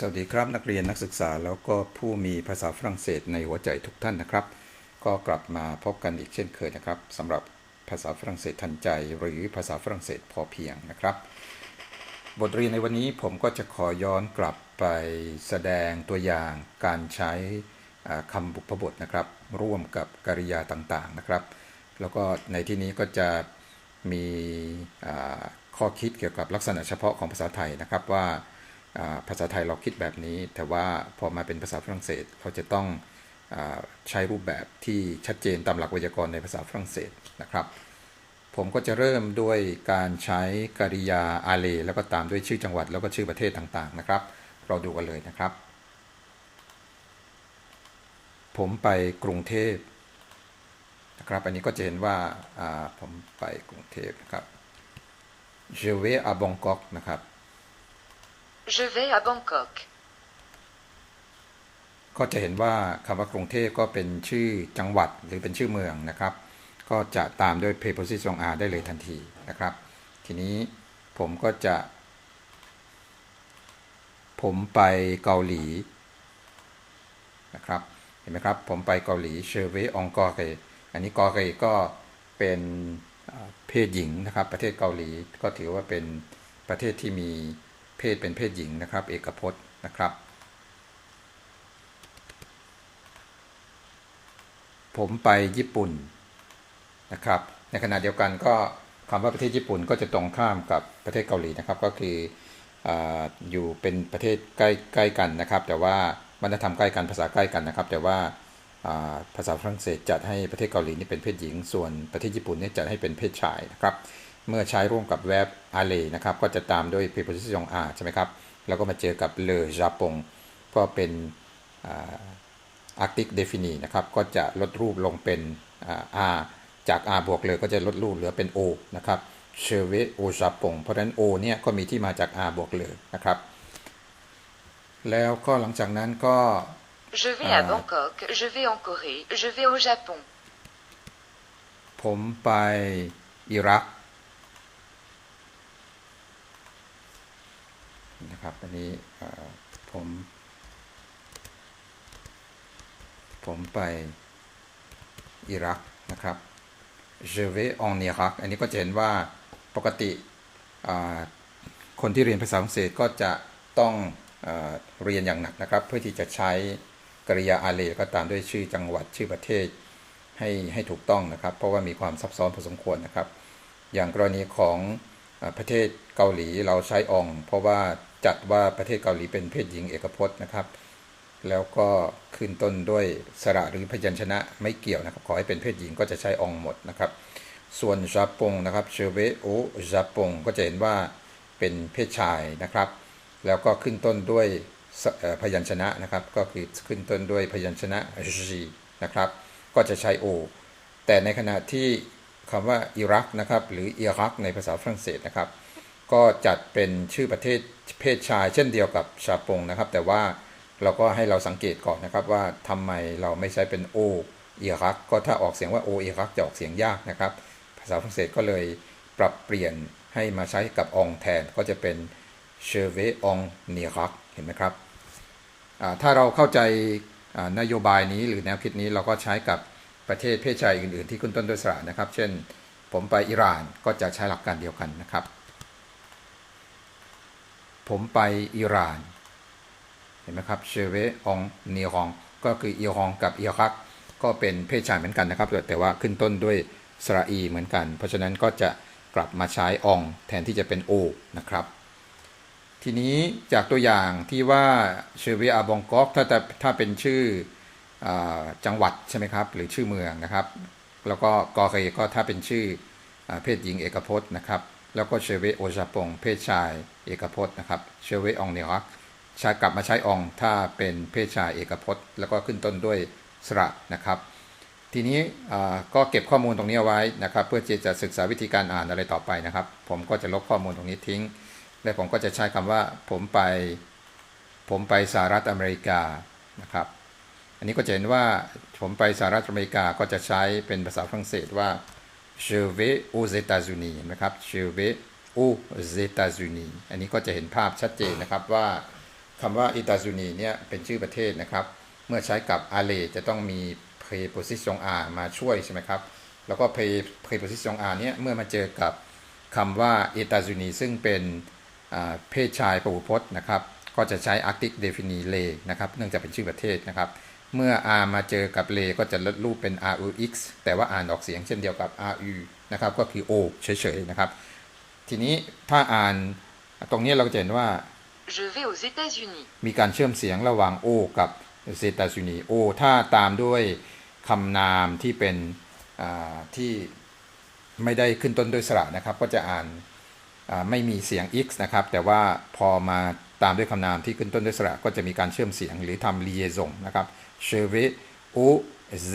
สวัสดีครับนักเรียนนักศึกษาแล้วก็ผู้มีภาษาฝรั่งเศสในหัวใจทุกท่านนะครับ ก็กลับมาพบกันอีกเช่นเคยนะครับสำหรับภาษาฝรั่งเศสทันใจ หรือภาษาฝรั่งเศสพอเพียงนะครับ บทเรียนในวันนี้ผมก็จะขอย้อนกลับไปแสดงตัวอย่างการใช้อ่าคำบุพบทนะครับ ร่วมกับกริยาต่างๆนะครับ แล้วก็ในที่นี้ก็จะมีข้อคิดเกี่ยวกับลักษณะเฉพาะของภาษาไทยนะครับว่า ภาษาไทยเราคิดแบบนี้ แต่ว่าพอมาเป็นภาษาฝรั่งเศสเราจะต้องอใช้รูปแบบที่ชัดเจนตามหลักไวยากรณ์ในภาษาฝรั่งเศสนะครับ ผมก็จะเริ่มด้วยการใช้กริยาอาเลแล้วก็ตามด้วยชื่อจังหวัดแล้วก็ชื่อประเทศต่างๆนะครับ เราดูกันเลยนะครับ ผมไปกรุงเทพนะครับ อันนี้ก็จะเห็นว่าอ่าผมไปกรุงเทพนะครับ je vais à Bangkok นะครับ Je vais à Bangkok. ก็จะเห็นว่าคำว่ากรุงเทพก็เป็นชื่อจังหวัดหรือเป็นชื่อเมืองนะครับ ก็จะตามด้วย preposition r ได้เลยทันทีนะครับ ทีนี้ผมก็จะ ผมไปเกาหลีนะครับ เห็นไหมครับ ผมไปเกาหลีเชเวองกอเกอันนี้กอเกก็เป็นเพศหญิงนะครับ ประเทศเกาหลีก็ถือว่าเป็นประเทศที่มี เพศเป็นเพศหญิงนะครับ เอกพจน์นะครับ ผมไปญี่ปุ่นนะครับ ในขณะเดียวกันก็คำว่าประเทศญี่ปุ่นก็จะตรงข้ามกับประเทศเกาหลีนะครับ ก็คือออยู่เป็นประเทศใกล้ใกล้กันนะครับ แต่ว่าวัฒนธรรมใกล้กันภาษาใกล้กันนะครับ แต่ว่าภาษาฝรั่งเศสจัดให้ประเทศเกาหลีนี่เป็นเพศหญิง ส่วนประเทศญี่ปุ่นนี่จัดให้เป็นเพศชายนะครับ เมื่อใช้ร่วมกับ verb aller นะครับ ก็จะตามด้วย preposition r ใช่ไหมครับ แล้วก็มาเจอกับ le Japon ก็เป็นอ่า arctic defini นะครับ ก็จะลดรูปลงเป็นอ่า r จาก r บวกเลยก็จะลดรูปเหลือเป็น o นะครับ c h e v e au Japon เพราะฉะนั้น o เนี่ยก็มีที่มาจาก r บวกเลยนะครับ แล้วก็หลังจากนั้นก็ Je vais à Ah. Bangkok. Je vais en Corée. Je vais au Japon. ผมไปอิรัก นะครับ อันนี้ผม ผมไปอิรักนะครับ je vais en Irak อันนี้ก็จะเห็นว่าปกติคนที่เรียนภาษาฝรั่งเศสก็จะต้องเอเรียนอย่างหนักนะครับ เพื่อที่จะใช้กริยาอาเลก็ตามด้วยชื่อจังหวัดชื่อประเทศให้ให้ถูกต้องนะครับ เพราะว่ามีความซับซ้อนพอสมควรนะครับ อย่างกรณีของ ประเทศเกาหลีเราใช้ออง เพราะว่าจัดว่าประเทศเกาหลีเป็นเพศหญิงเอกพจน์นะครับ แล้วก็ขึ้นต้นด้วยสระหรือพยัญชนะไม่เกี่ยวนะครับ ขอให้เป็นเพศหญิงก็จะใช้อองหมดนะครับ ส่วนญี่ปุ่นนะครับเชเวโอญี่ปุ่นก็จะเห็นว่าเป็นเพศชายนะครับ แล้วก็ขึ้นต้นด้วยพยัญชนะนะครับ ก็คือขึ้นต้นด้วยพยัญชนะ G นะครับ ก็จะใช้ O แต่ในขณะที่ คำว่าอิรักนะครับ หรืออิรักในภาษาฝรั่งเศสนะครับ ก็จัดเป็นชื่อประเทศเพศชาย เช่นเดียวกับชาปงนะครับ แต่ว่าเราก็ให้เราสังเกตก่อนนะครับว่าทำไมเราไม่ใช้เป็น O อิรัก ก็ถ้าออกเสียงว่า O อิรักจะออกเสียงยากนะครับ ภาษาฝรั่งเศสก็เลยปรับเปลี่ยนให้มาใช้กับองแทนก็จะเป็นเชเวองเนียรักเห็นไหมครับถ้าเราเข้าใจนโยบายนี้หรือแนวคิดนี้เราก็ใช้กับ ประเทศเพศชายอื่น ๆ ที่ขึ้นต้นด้วยสระนะครับ เช่น ผมไปอิหร่านก็จะใช้หลักการเดียวกันนะครับ ผมไปอิหร่าน เห็นไหมครับเชเวองเนียองก็คืออิหรองกับอิรักก็เป็นเพศชายเหมือนกันนะครับ แต่ว่าขึ้นต้นด้วยสระอีเหมือนกัน เพราะฉะนั้นก็จะกลับมาใช้องแทนที่จะเป็นโอนะครับ ทีนี้จากตัวอย่างที่ว่าเชเวอาบองกอกถ้าแต่ถ้าเป็นชื่อ จังหวัดใช่ไหมครับ หรือชื่อเมืองนะครับ แล้วก็กอเรก็ถ้าเป็นชื่ออเพศหญิงเอกพจน์นะครับ แล้วก็เชเวโอจาปงเพศชายเอกพจน์นะครับเชเวองเนรักใช้กลับมาใช้องถ้าเป็นเพศชายเอกพจน์ แล้วก็ขึ้นต้นด้วยสระนะครับ ทีนี้ก็เก็บข้อมูลตรงนี้เอาไว้นะครับ เพื่อที่จะศึกษาวิธีการอ่านอะไรต่อไปนะครับ ผมก็จะลบข้อมูลตรงนี้ทิ้ง และผมก็จะใช้คำว่าผมไป ผมไปสหรัฐอเมริกานะครับ อันนี้ก็จะเห็นว่าผมไปสหรัฐอเมริกาก็จะใช้เป็นภาษาฝรั่งเศสว่า je vais aux États-Unis นะครับ je vais aux États-Unis อันนี้ก็จะเห็นภาพชัดเจนนะครับว่าคำว่าอิตาซูนีเนี่ยเป็นชื่อประเทศนะครับ เมื่อใช้กับอาเลจะต้องมี preposition r มาช่วยใช่ไหมครับ แล้วก็ pre- preposition r เนี่ยเมื่อมาเจอกับคำว่าอิตาซูนีซึ่งเป็นเพศชายประพจน์นะครับ ก็จะใช้ arctic defini le นะครับ เนื่องจากเป็นชื่อประเทศนะครับ เมื่อ r มาเจอกับ le ก็จะลดรูปเป็น rux แต่ว่าอ่านออกเสียงเช่นเดียวกับ ru นะครับ ก็คือ o เฉยๆนะครับ ทีนี้ถ้าอ่านตรงนี้เราก็จะเห็นว่า Je vais aux États-Unis. มีการเชื่อมเสียงระหว่าง O กับเซตาซูนี O ถ้าตามด้วยคำนามที่เป็นอ่าที่ไม่ได้ขึ้นต้นด้วยสระนะครับ ก็จะอ่านอ่าไม่มีเสียง x นะครับ แต่ว่าพอมา ตามด้วยคำนามที่ขึ้นต้นด้วยสระก็จะมีการเชื่อมเสียงหรือทำ liaison นะครับ Je vais aux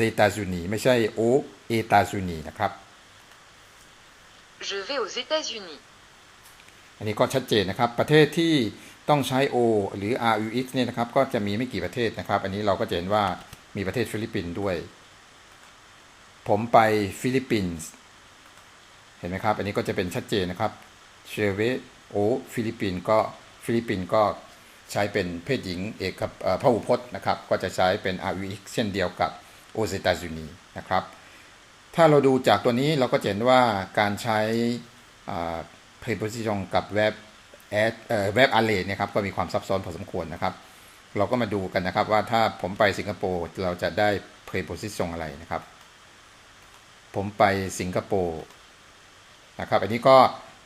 États-Unis ไม่ใช่ aux États-Unis นะครับ Je vais aux États-Unis. อันนี้ก็ชัดเจนนะครับ ประเทศที่ต้องใช้ O หรือ RUX เนี่ยนะครับ ก็จะมีไม่กี่ประเทศนะครับ อันนี้เราก็จะเห็นว่ามีประเทศฟิลิปปินส์ด้วย ผมไปฟิลิปปินส์เห็นไหมครับ อันนี้ก็จะเป็นชัดเจนนะครับเชเวโอฟิลิปปินส์ก็ ฟิลิปปินส์ก็ใช้เป็นเพศหญิงเอกกับเอ่อพหูพจน์นะครับ ก็จะใช้เป็น RUX เช่นเดียวกับโอเซตาซูนีนะครับ ถ้าเราดูจากตัวนี้เราก็จะเห็นว่าการใช้ preposition กับ verb add เอ่อ verb array เนี่ยครับก็มีความซับซ้อนพอสมควรนะครับ เราก็มาดูกันนะครับว่าถ้าผมไปสิงคโปร์เราจะได้ preposition อะไรนะครับ ผมไปสิงคโปร์นะครับ อันนี้ก็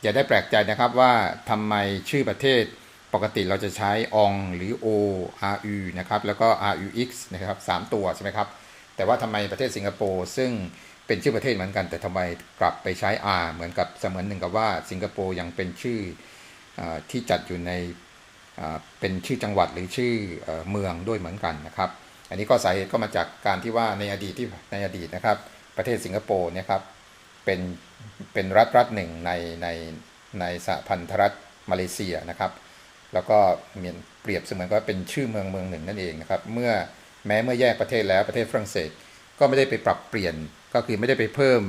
อย่าได้แปลกใจนะครับว่าทำไมชื่อประเทศ ปกติเราจะใช้ ong หรือ o ru นะครับแล้วก็ rux นะครับสามตัวใช่ไหมครับ แต่ว่าทำไมประเทศสิงคโปร์ซึ่งเป็นชื่อประเทศเหมือนกัน แต่ทำไมกลับไปใช้ r เหมือนกับเสมือนหนึ่งกับว่าสิงคโปร์ยังเป็นชื่ออที่จัดอยู่ในเป็นชื่อจังหวัดหรือชื่อเออเมืองด้วยเหมือนกันนะครับ อันนี้ก็สาเหตุก็มาจากการที่ว่าในอดีตที่ในอดีตนะครับ ประเทศสิงคโปร์เนี่ยครับเป็นเป็นรัฐรัฐหนึ่งในในในสหพันธรัฐมาเลเซียนะครับ แล้วก็เปรียบเสมือนว่าเป็นชื่อเมืองเมืองหนึ่งนั่นเองนะครับ เมื่อแม้เมื่อแยกประเทศแล้วประเทศฝรั่งเศส ก็ไม่ได้ไปปรับเปลี่ยนก็คือไม่ได้ไปเพิ่ม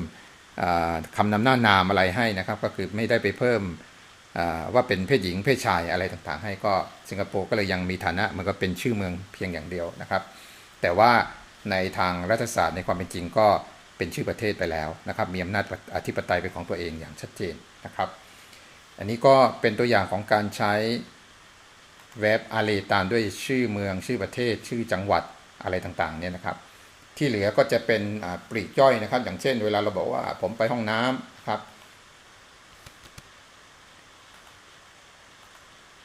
คำนำหน้านามอะไรให้นะครับ ก็คือไม่ได้ไปเพิ่มว่าเป็นเพศหญิงเพศชายอะไรต่างๆ ให้ก็สิงคโปร์ก็เลยยังมีฐานะมันก็เป็นชื่อเมืองเพียงอย่างเดียวนะครับ แต่ว่าในทางรัฐศาสตร์ในความเป็นจริงก็เป็นชื่อประเทศไปแล้วนะครับ มีอำนาจอธิปไตยเป็นของตัวเองอย่างชัดเจนนะครับ อันนี้ก็เป็นตัวอย่างของการใช้ เว็บอารีตามด้วยชื่อเมืองชื่อประเทศ ชื่อจังหวัดอะไรต่างๆเนี่ยนะครับ ที่เหลือก็จะเป็นปลีกย่อยนะครับ อย่างเช่น เวลาเราบอกว่าผมไปห้องน้ำครับ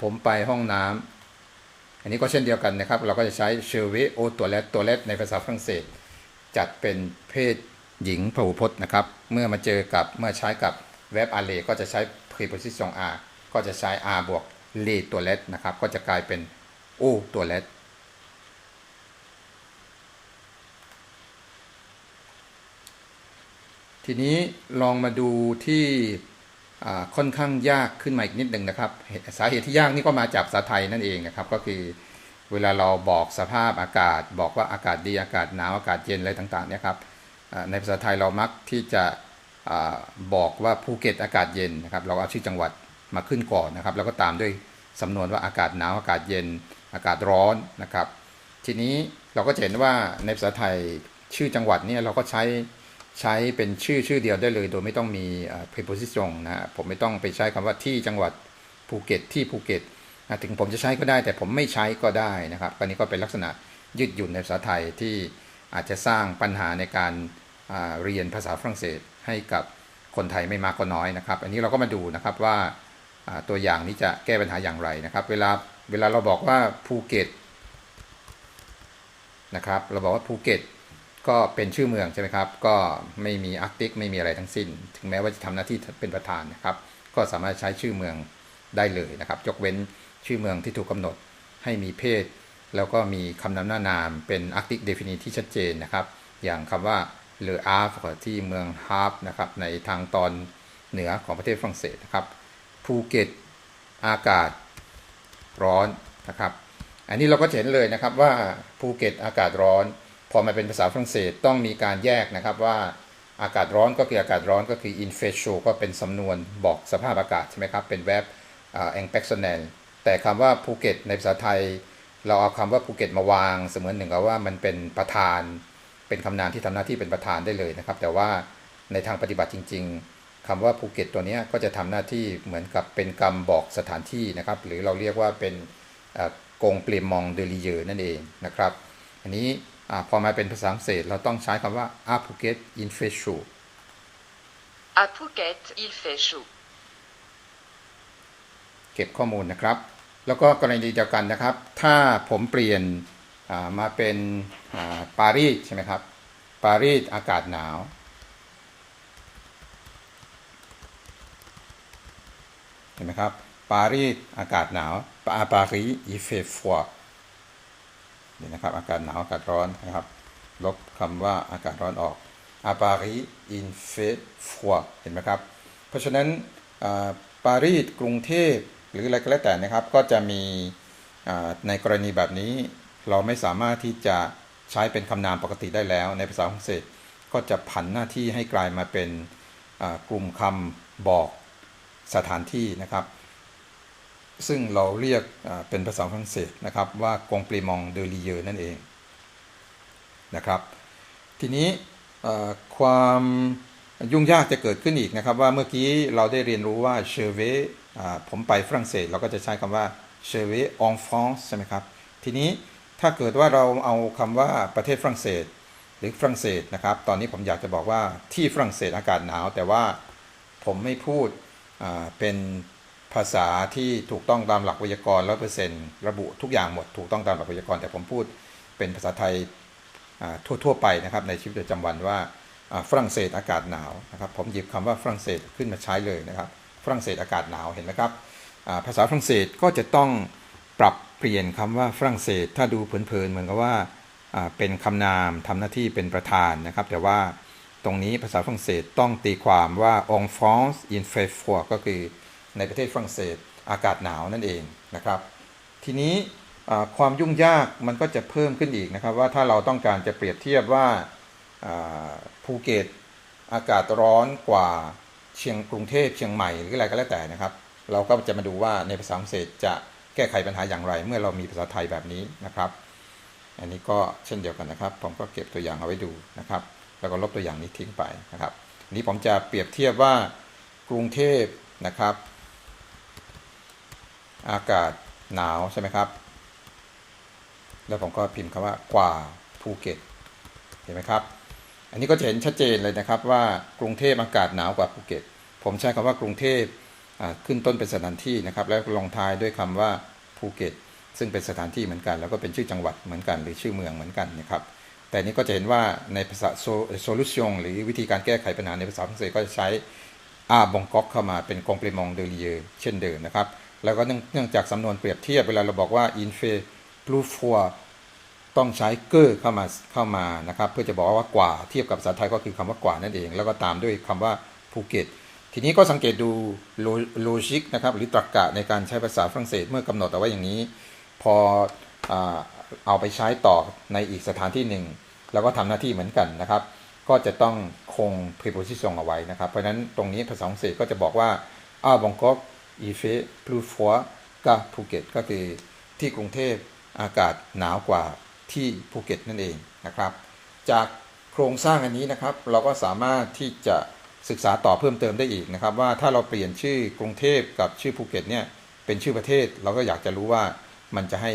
ผมไปห้องน้ำอันนี้ก็เช่นเดียวกันนะครับ เราก็จะใช้เชเวโอตัวเล็ตตัวเล็ตในภาษาฝรั่งเศส จัดเป็นเพศหญิงพหูพจน์นะครับ เมื่อมาเจอกับเมื่อใช้กับเว็บอารีก็จะใช้ preposition r ก็จะใช้ r บวก le ตัวเลตนะครับ ก็จะกลายเป็น o ตัวเลตทีนี้ลองมาดูที่ค่อนข้างยากขึ้นมาอีกนิดหนึ่งนะครับ สาเหตุที่ยากนี่ก็มาจากภาษาไทยนั่นเองนะครับ ก็คือเวลาเราบอกสภาพอากาศ บอกว่าอากาศดีอากาศหนาวอากาศเย็นอะไรต่างๆเนี่ยครับในภาษาไทยเรามักที่จะอบอกว่าภูเก็ตอากาศเย็นนะครับ เราเอาชื่อจังหวัด มาขึ้นก่อนนะครับ แล้วก็ตามด้วยสำนวนว่าอากาศหนาวอากาศเย็นอากาศร้อนนะครับ ทีนี้เราก็เห็นว่าในภาษาไทยชื่อจังหวัดเนี่ยเราก็ใช้ใช้เป็นชื่อชื่อเดียวได้เลย โดยไม่ต้องมีเอ่อ preposition นะฮะผมไม่ต้องไปใช้คำว่าที่จังหวัดภูเก็ตที่ภูเก็ตถึงผมจะใช้ก็ได้ แต่ผมไม่ใช้ก็ได้นะครับอันนี้ก็เป็นลักษณะยืดหยุ่นในภาษาไทยที่อาจจะสร้างปัญหาในการเรียนภาษาฝรั่งเศสให้กับคนไทยไม่มากก็น้อยนะครับ อันนี้เราก็มาดูนะครับว่า ตัวอย่างนี้จะแก้ปัญหาอย่างไรนะครับ เวลาเวลาเราบอกว่าภูเก็ตนะครับเราบอกว่าภูเก็ตก็เป็นชื่อเมืองใช่ไหมครับ ก็ไม่มีอาร์กติกไม่มีอะไรทั้งสิ้น ถึงแม้ว่าจะทำหน้าที่เป็นประธานนะครับ ก็สามารถใช้ชื่อเมืองได้เลยนะครับ ยกเว้นชื่อเมืองที่ถูกกำหนดให้มีเพศ แล้วก็มีคำนำหน้านามเป็นอาร์กติกเดฟินิที่ชัดเจนนะครับ อย่างคำว่าเลออาร์ฟที่เมืองฮาร์ฟนะครับในทางตอนเหนือของประเทศฝรั่งเศสนะครับ ภูเก็ตอากาศร้อนนะครับ อันนี้เราก็จะเห็นเลยนะครับว่าภูเก็ตอากาศร้อน พอมาเป็นภาษาฝรั่งเศสต้องมีการแยกนะครับว่าอากาศร้อนก็คืออากาศร้อนก็คือ in f a c t i o ก็เป็นสำนวนบอกสภาพอากาศใช่ไหมครับ เป็น verb อ่า impersonal แต่คำว่าภูเก็ตในภาษาไทย เราเอาคำว่าภูเก็ตมาวางเสมือนหนึ่งกับว่ามันเป็นประธาน เป็นคำนามที่ทำหน้าที่เป็นประธานได้เลยนะครับ แต่ว่าในทางปฏิบัติจริง ๆ คำว่าภูเก็ตตัวเนี้ยก็จะทำหน้าที่เหมือนกับเป็นกรรมบอกสถานที่นะครับ หรือเราเรียกว่าเป็นกงเปลียมองเดลีเยอนั่นเองนะครับ อันนี้อาพอมาเป็นภาษาอังกฤษเราต้องใช้คำว่า a Phuket in f e s h u À Phuket, il fait chaud. เก็บข้อมูลนะครับ แล้วก็กรณีเดียวกันนะครับ ถ้าผมเปลี่ยนอ่ามาเป็นอ่าปารีสใช่ไหมครับ ปารีสอากาศหนาว ห็นไหมครับปารีสอากาศหนาวปาปารีสอีเฟฟัวนี่นะครับอากาศหนาวอากาศร้อนนะครับ ลบคำว่าอากาศร้อนออกอาปารีสอินเฟฟัวเห็นไหมครับ เพราะฉะนั้นปารีสกรุงเทพหรืออะไรก็แล้วแต่นะครับ ก็จะมีในกรณีแบบนี้ เราไม่สามารถที่จะใช้เป็นคำนามปกติได้แล้ว ในภาษาฝรั่งเศสก็จะผันหน้าที่ให้กลายมาเป็นกลุ่มคำบอก สถานที่นะครับ ซึ่งเราเรียกเป็นภาษาฝรั่งเศสนะครับว่ากงปรีมองเดลีเยอนั่นเองนะครับ ทีนี้ความยุ่งยากจะเกิดขึ้นอีกนะครับ ว่าเมื่อกี้เราได้เรียนรู้ว่าเชเวผมไปฝรั่งเศสเราก็จะใช้คำว่าเชเวองฟรานซ์ใช่ไหมครับทีนี้ถ้าเกิดว่าเราเอาคำว่าประเทศฝรั่งเศสหรือฝรั่งเศสนะครับ ตอนนี้ผมอยากจะบอกว่าที่ฝรั่งเศสอากาศหนาว แต่ว่าผมไม่พูด เป็นภาษาที่ถูกต้องตามหลักไวยากรณ์ร้อยเปอร์เซ็นต์ระบุทุกอย่างหมดถูกต้องตามหลักไวยากรณ์แต่ผมพูดเป็นภาษาไทยทั่วๆไปนะครับในชีวิตประจำวันว่าฝรั่งเศสอากาศหนาวนะครับผมหยิบคำว่าฝรั่งเศสขึ้นมาใช้เลยนะครับฝรั่งเศสอากาศหนาวเห็นไหมครับภาษาฝรั่งเศสก็จะต้องปรับเปลี่ยนคำว่าฝรั่งเศส ถ้าดูเพลินๆเหมือนกับว่าอ่าเป็นคำนามทำหน้าที่เป็นประธานนะครับ แต่ว่า ตรงนี้ภาษาฝรั่งเศสต้องตีความว่า en France il fait froid ก็คือในประเทศฝรั่งเศสอากาศหนาวนั่นเองนะครับ ทีนี้ความยุ่งยากมันก็จะเพิ่มขึ้นอีกนะครับ ว่าถ้าเราต้องการจะเปรียบเทียบว่าภูเก็ตอากาศร้อนกว่าเชียงกรุงเทพเชียงใหม่หรืออะไรก็แล้วแต่นะครับ เราก็จะมาดูว่าในภาษาฝรั่งเศสจะแก้ไขปัญหาอย่างไร เมื่อเรามีภาษาไทยแบบนี้นะครับ อันนี้ก็เช่นเดียวกันนะครับ ผมก็เก็บตัวอย่างเอาไว้ดูนะครับ แล้วก็ลบตัวอย่างนี้ทิ้งไปนะครับนี้ผมจะเปรียบเทียบว่ากรุงเทพนะครับ อากาศหนาวใช่ไหมครับ แล้วผมก็พิมพ์คำว่ากว่าภูเก็ตเห็นไหมครับ อันนี้ก็จะเห็นชัดเจนเลยนะครับว่ากรุงเทพอากาศหนาวกว่าภูเก็ต ผมใช้คำว่ากรุงเทพขึ้นต้นเป็นสถานที่นะครับ แล้วลงท้ายด้วยคำว่าภูเก็ตซึ่งเป็นสถานที่เหมือนกัน แล้วก็เป็นชื่อจังหวัดเหมือนกัน หรือชื่อเมืองเหมือนกันนะครับ แต่นี้ก็จะเห็นว่าในภาษาโซลูชันหรือวิธีการแก้ไขปัญหาในภาษาฝรั่งเศสก็จะใช้อาบงก๊อกเข้ามาเป็นกงเปรมองเดลีเยเช่นเดิมนะครับ แล้วก็เนื่องจากสำนวนเปรียบเทียบเวลาเราบอกว่า in f e p l u f o i ต้องใช้เกอร์เข้ามาเข้ามานะครับ เพื่อจะบอกว่ากว่าเทียบกับภาษาไทยก็คือคำว่ากว่านั่นเอง แล้วก็ตามด้วยคำว่าภูเก็ตทีนี้ก็สังเกตดูโลจิกนะครับหรือตรรกะในการใช้ภาษาฝรั่งเศสเมื่อกำหนดเอาไว้อย่างนี้ พออ เอาไปใช้ต่อในอีกสถานที่หนึ่ง แล้วก็ทำหน้าที่เหมือนกันนะครับ ก็จะต้องคง preposition เอาไว้นะครับ เพราะฉะนั้นตรงนี้ภาษาฝรั่งเศสก็จะบอกว่าอ้าบงกอกอีเฟพลูฟัวกาภูเก็ตก็คือที่กรุงเทพอากาศหนาวกว่าที่ภูเก็ตนั่นเองนะครับ จากโครงสร้างอันนี้นะครับ เราก็สามารถที่จะศึกษาต่อเพิ่มเติมได้อีกนะครับ ว่าถ้าเราเปลี่ยนชื่อกรุงเทพกับชื่อภูเก็ตเนี่ยเป็นชื่อประเทศ เราก็อยากจะรู้ว่ามันจะให้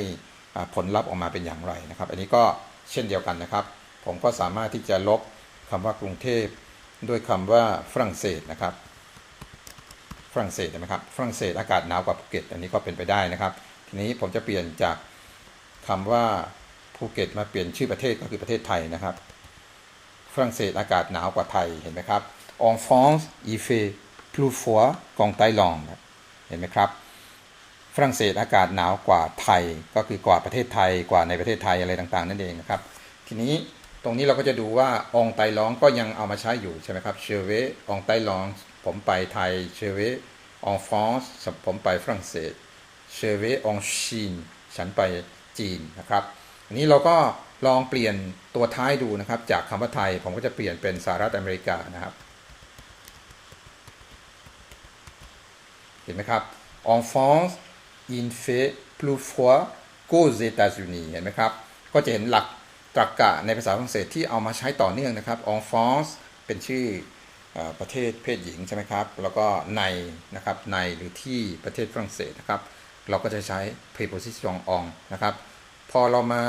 ผลลัพธ์ออกมาเป็นอย่างไรนะครับ อันนี้ก็เช่นเดียวกันนะครับ ผมก็สามารถที่จะลบคำว่ากรุงเทพด้วยคำว่าฝรั่งเศสนะครับ ฝรั่งเศสนะครับ ฝรั่งเศสอากาศหนาวกว่าภูเก็ต อันนี้ก็เป็นไปได้นะครับ ทีนี้ผมจะเปลี่ยนจากคำว่าภูเก็ตมาเปลี่ยนชื่อประเทศก็คือประเทศไทยนะครับ ฝรั่งเศสอากาศหนาวกว่าไทย เห็นไหมครับ En France il fait plus froid qu'en Thaïlande เห็นไหมครับ ฝรั่งเศสอากาศหนาวกว่าไทยก็คือกว่าประเทศไทยกว่าในประเทศไทยอะไรต่างๆ นั่นเองนะครับ ทีนี้ตรงนี้เราก็จะดูว่าองไตลองก็ยังเอามาใช้อยู่ใช่ไหมครับเชเวองไตลองผมไปไทยเชเวองฟรานซ์ผมไปฝรั่งเศสเชเวองชีนฉันไปจีนนะครับอันนี้เราก็ลองเปลี่ยนตัวท้ายดูนะครับ จากคำว่าไทยผมก็จะเปลี่ยนเป็นสหรัฐอเมริกานะครับ เห็นไหมครับ en France il fait plus froid qu'aux États-Unis เห็นไหมครับ ก็จะเห็นหลักตรรกะในภาษาฝรั่งเศสที่เอามาใช้ต่อเนื่องนะครับ en France เป็นชื่ออประเทศเพศหญิงใช่ไหมครับ แล้วก็ในนะครับในหรือที่ประเทศฝรั่งเศสนะครับ เราก็จะใช้ preposition en นะครับ พอเรามา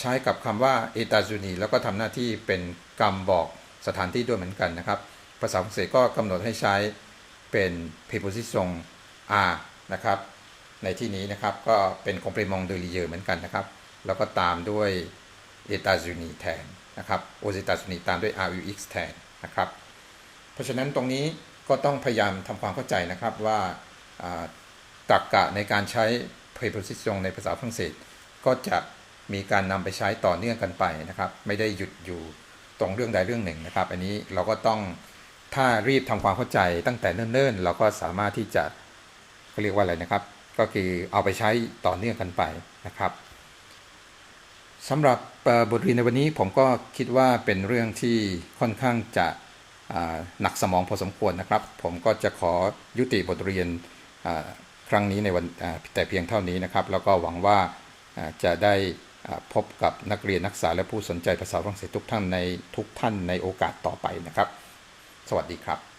ใช้กับคำว่า États-Unis แล้วก็ทำหน้าที่เป็นกรรมบอกสถานที่ด้วยเหมือนกันนะครับ ภาษาฝรั่งเศสก็กำหนดให้ใช้เป็น preposition a นะครับ ในที่นี้นะครับก็เป็น complément de lieu เหมือนกันนะครับ แล้วก็ตามด้วย États-Unis แทนนะครับ aux États-Unis ตามด้วย RUX แทนนะครับ เพราะฉะนั้นตรงนี้ก็ต้องพยายามทำความเข้าใจนะครับว่าอ่าตรรกะในการใช้ preposition ในภาษาฝรั่งเศส ก็จะมีการนำไปใช้ต่อเนื่องกันไปนะครับ ไม่ได้หยุดอยู่ตรงเรื่องใดเรื่องหนึ่งนะครับ อันนี้เราก็ต้องถ้ารีบทำความเข้าใจตั้งแต่เนิ่นๆ เราก็สามารถที่จะเขาเรียกว่าอะไรนะครับ ก็คือเอาไปใช้ต่อเนื่องกันไปนะครับสำหรับบทเรียนในวันนี้ผมก็คิดว่าเป็นเรื่องที่ค่อนข้างจะหนักสมองพอสมควรนะครับ ผมก็จะขอยุติบทเรียนครั้งนี้ในวันแต่เพียงเท่านี้นะครับ แล้วก็หวังว่าจะได้พบกับนักเรียนนักศึกษาและผู้สนใจภาษาฝรั่งเศสทุกท่านในทุกท่านในโอกาสต่อไปนะครับ สวัสดีครับ